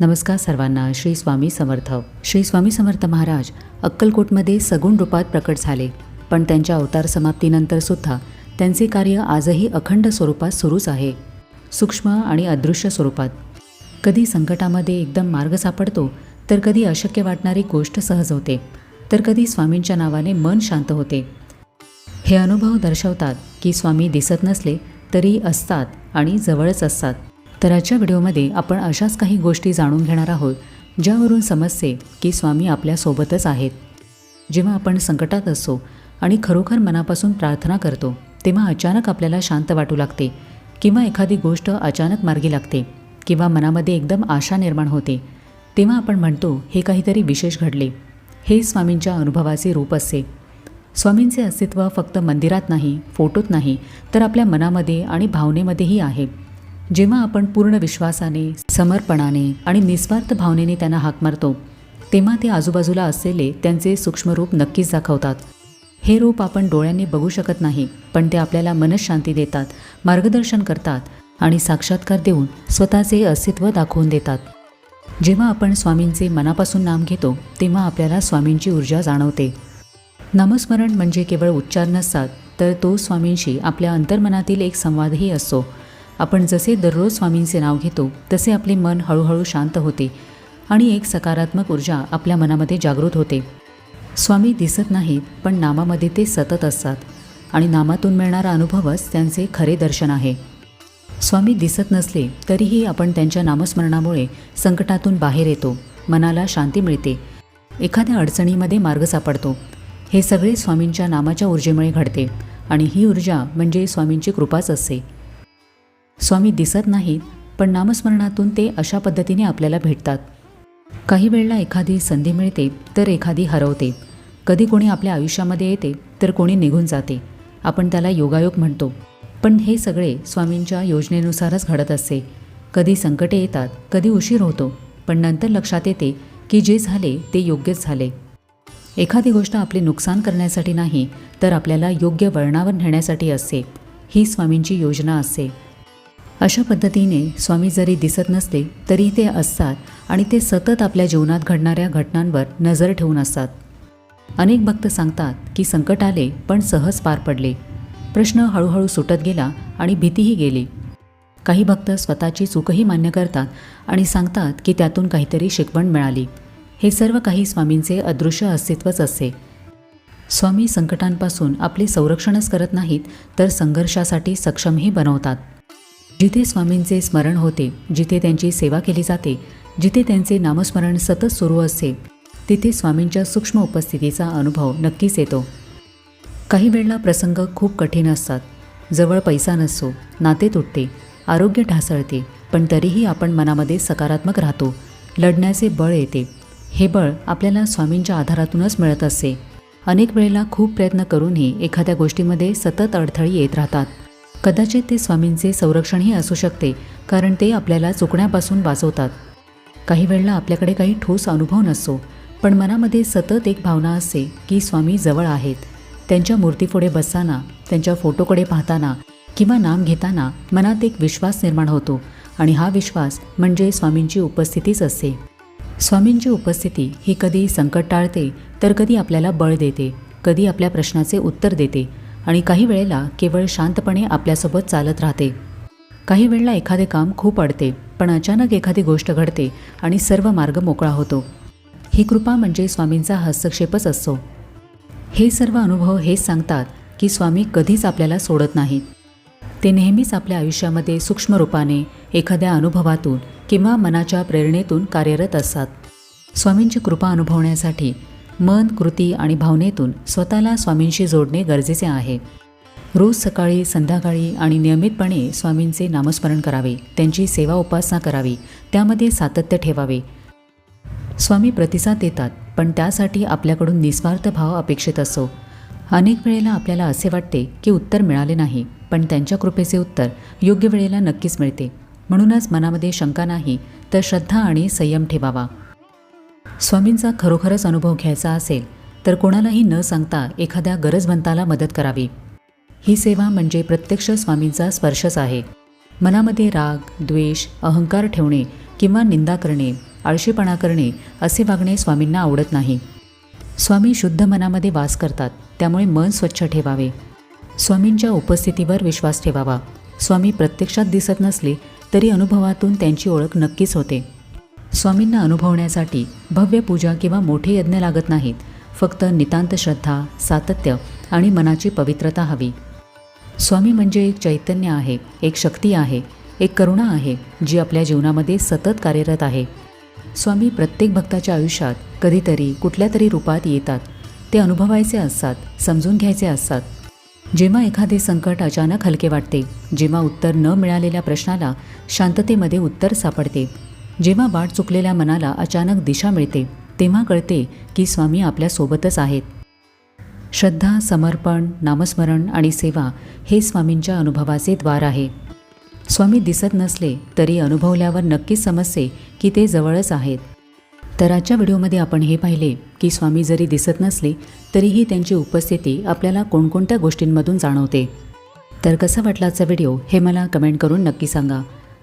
नमस्कार सर्वांना श्री स्वामी समर्थ. श्री स्वामी समर्थ महाराज अक्कलकोटमध्ये सगुण रूपात प्रकट झाले. पण त्यांच्या अवतार समाप्तीनंतर सुद्धा त्यांचे कार्य आजही अखंड स्वरूपात सुरूच आहे. सूक्ष्म आणि अदृश्य स्वरूपात. कधी संकटामध्ये एकदम मार्ग सापडतो तर कधी अशक्य वाटणारी गोष्ट सहज होते. तर कधी स्वामींच्या नावाने मन शांत होते. हे अनुभव दर्शवतात की स्वामी दिसत नसले तरी असतात आणि जवळच असतात. तर आजच्या व्हिडिओमध्ये आपण अशाच काही गोष्टी जाणून घेणार आहोत ज्यावरून समजते की स्वामी आपल्यासोबतच आहेत. जेव्हा आपण संकटात असतो आणि खरोखर मनापासून प्रार्थना करतो तेव्हा अचानक आपल्याला शांत वाटू लागते किंवा एखादी गोष्ट अचानक मार्गी लागते किंवा मनामध्ये एकदम आशा निर्माण होते तेव्हा आपण म्हणतो हे काहीतरी विशेष घडले. हे स्वामींच्या अनुभवाचे रूप असते स्वामींचे अस्तित्व फक्त मंदिरात नाही फोटोत नाही तर आपल्या मनामध्ये आणि भावनेमध्येही आहे. जेव्हा आपण पूर्ण विश्वासाने समर्पणाने आणि निस्वार्थ भावनेने त्यांना हाक मारतो तेव्हा ते आजूबाजूला असलेले त्यांचे सूक्ष्म रूप नक्कीच दाखवतात. हे रूप आपण डोळ्यांनी बघू शकत नाही पण ते आपल्याला मनशांती देतात मार्गदर्शन करतात आणि साक्षात्कार देऊन स्वतःचे अस्तित्व दाखवून देतात. जेव्हा आपण स्वामींचे मनापासून नाम घेतो तेव्हा आपल्याला स्वामींची ऊर्जा जाणवते. नामस्मरण म्हणजे केवळ उच्चार नसतात तर तो स्वामींशी आपल्या अंतर्मनातील एक संवादही असतो. आपण जसे दररोज स्वामींचे नाव घेतो तसे आपले मन हळूहळू शांत होते आणि एक सकारात्मक ऊर्जा आपल्या मनामध्ये जागृत होते. स्वामी दिसत नाहीत पण नामामध्ये ते सतत असतात आणि नामातून मिळणारा अनुभवच त्यांचे खरे दर्शन आहे. स्वामी दिसत नसले तरीही आपण त्यांच्या नामस्मरणामुळे संकटातून बाहेर येतो मनाला शांती मिळते एखाद्या अडचणीमध्ये मार्ग सापडतो. हे सगळे स्वामींच्या नामाच्या ऊर्जेमुळे घडते आणि ही ऊर्जा म्हणजे स्वामींची कृपाच असते. स्वामी दिसत नाहीत पण नामस्मरणातून ते अशा पद्धतीने आपल्याला भेटतात. काही वेळेला एखादी संधी मिळते तर एखादी हरवते. कधी कोणी आपल्या आयुष्यामध्ये येते तर कोणी निघून जाते. आपण त्याला योगायोग म्हणतो. पण हे सगळे स्वामींच्या योजनेनुसारच घडत असते. कधी संकटे येतात कधी उशीर होतो पण नंतर लक्षात येते की जे झाले ते योग्यच झाले. एखादी गोष्ट आपले नुकसान करण्यासाठी नाही तर आपल्याला योग्य वळणावर नेण्यासाठी असते. ही स्वामींची योजना असते. अशा पद्धतीने स्वामी जरी दिसत नसले तरी ते असतात आणि ते सतत आपल्या जीवनात घडणाऱ्या घटनांवर नजर ठेवून असतात. अनेक भक्त सांगतात की संकट आले पण सहज पार पडले. प्रश्न हळूहळू सुटत गेला आणि भीतीही गेली. काही भक्त स्वतःची चूकही मान्य करतात आणि सांगतात की त्यातून काहीतरी शिकवण मिळाली. हे सर्व काही स्वामींचे अदृश्य अस्तित्वच असते स्वामी संकटांपासून आपले संरक्षणच करत नाहीत तर संघर्षासाठी सक्षमही बनवतात. जिथे स्वामींचे स्मरण होते जिथे त्यांची सेवा केली जाते जिथे त्यांचे नामस्मरण सतत सुरू असते तिथे स्वामींच्या सूक्ष्म उपस्थितीचा अनुभव नक्कीच येतो. काही वेळेला प्रसंग खूप कठीण असतात. जवळ पैसा नसतो नाते तुटते आरोग्य ढासळते पण तरीही आपण मनामध्ये सकारात्मक राहतो. लढण्याचे बळ येते. हे बळ आपल्याला स्वामींच्या आधारातूनच मिळत असते. अनेक वेळेला खूप प्रयत्न करूनही एखाद्या गोष्टीमध्ये सतत अडथळी येत राहतात. कदाचित ते स्वामींचे संरक्षणही असू शकते कारण ते आपल्याला चुकण्यापासून वाचवतात. काही वेळेला आपल्याकडे काही ठोस अनुभव नसतो पण मनामध्ये सतत एक भावना असते की स्वामी जवळ आहेत. त्यांच्या मूर्तीपुढे बसताना त्यांच्या फोटोकडे पाहताना किंवा नाम घेताना मनात एक विश्वास निर्माण होतो आणि हा विश्वास म्हणजे स्वामींची उपस्थितीच असते. स्वामींची उपस्थिती ही कधी संकट टाळते तर कधी आपल्याला बळ देते कधी आपल्या प्रश्नाचे उत्तर देते आणि काही वेळेला केवळ शांतपणे आपल्यासोबत चालत राहते. काही वेळेला एखादे काम खूप अडते पण अचानक एखादी गोष्ट घडते आणि सर्व मार्ग मोकळा होतो. ही कृपा म्हणजे स्वामींचा हस्तक्षेपच असतो. हे सर्व अनुभव हेच सांगतात की स्वामी कधीच आपल्याला सोडत नाहीत. ते नेहमीच आपल्या आयुष्यामध्ये सूक्ष्म रूपाने एखाद्या अनुभवातून किंवा मनाच्या प्रेरणेतून कार्यरत असतात. स्वामींची कृपा अनुभवण्यासाठी मन कृती आणि भावनेतून स्वतःला स्वामींशी जोडणे गरजेचे आहे. रोज सकाळी संध्याकाळी आणि नियमितपणे स्वामींचे नामस्मरण करावे त्यांची सेवा उपासना करावी त्यामध्ये सातत्य ठेवावे. स्वामी प्रतिसाद देतात पण त्यासाठी आपल्याकडून निस्वार्थ भाव अपेक्षित असो. अनेक वेळेला आपल्याला असे वाटते की उत्तर मिळाले नाही पण त्यांच्या कृपेचे उत्तर योग्य वेळेला नक्कीच मिळते. म्हणूनच मनामध्ये शंका नाही तर श्रद्धा आणि संयम ठेवावा. स्वामींचा खरोखरच अनुभव घ्यायचा असेल तर कोणालाही न सांगता एखाद्या गरजवंताला मदत करावी. ही सेवा म्हणजे प्रत्यक्ष स्वामींचा स्पर्शच आहे. मनामध्ये राग द्वेष अहंकार ठेवणे किंवा निंदा करणे आळशीपणा करणे असे वागणे स्वामींना आवडत नाही. स्वामी शुद्ध मनामध्ये वास करतात त्यामुळे मन स्वच्छ ठेवावे. स्वामींच्या उपस्थितीवर विश्वास ठेवावा. स्वामी प्रत्यक्षात दिसत नसले तरी अनुभवातून त्यांची ओळख नक्कीच होते. स्वामींना अनुभवण्यासाठी भव्य पूजा किंवा मोठे यज्ञ लागत नाहीत. फक्त नितांत श्रद्धा सातत्य आणि मनाची पवित्रता हवी. स्वामी म्हणजे एक चैतन्य आहे एक शक्ती आहे एक करुणा आहे जी आपल्या जीवनामध्ये सतत कार्यरत आहे. स्वामी प्रत्येक भक्ताच्या आयुष्यात कधीतरी कुठल्या तरी रूपात येतात. ते अनुभवायचे असतात समजून घ्यायचे असतात. जेव्हा एखादे संकट अचानक हलके वाटते जेव्हा उत्तर न मिळालेल्या प्रश्नाला शांततेमध्ये उत्तर सापडते जेव्हा वाट चुकलेल्या मनाला अचानक दिशा मिळते तेव्हा कळते की स्वामी आपल्यासोबतच आहेत. श्रद्धा समर्पण नामस्मरण आणि सेवा हे स्वामींच्या अनुभवाचे द्वार आहे. स्वामी दिसत नसले तरी अनुभवल्यावर नक्कीच समजते की ते जवळच आहेत. तर आजच्या व्हिडिओमध्ये आपण हे पाहिले की स्वामी जरी दिसत नसले तरीही त्यांची उपस्थिती आपल्याला कोणकोणत्या गोष्टींमधून जाणवते. तर कसा वाटला आजचा व्हिडिओ हे मला कमेंट करून नक्की सांगा.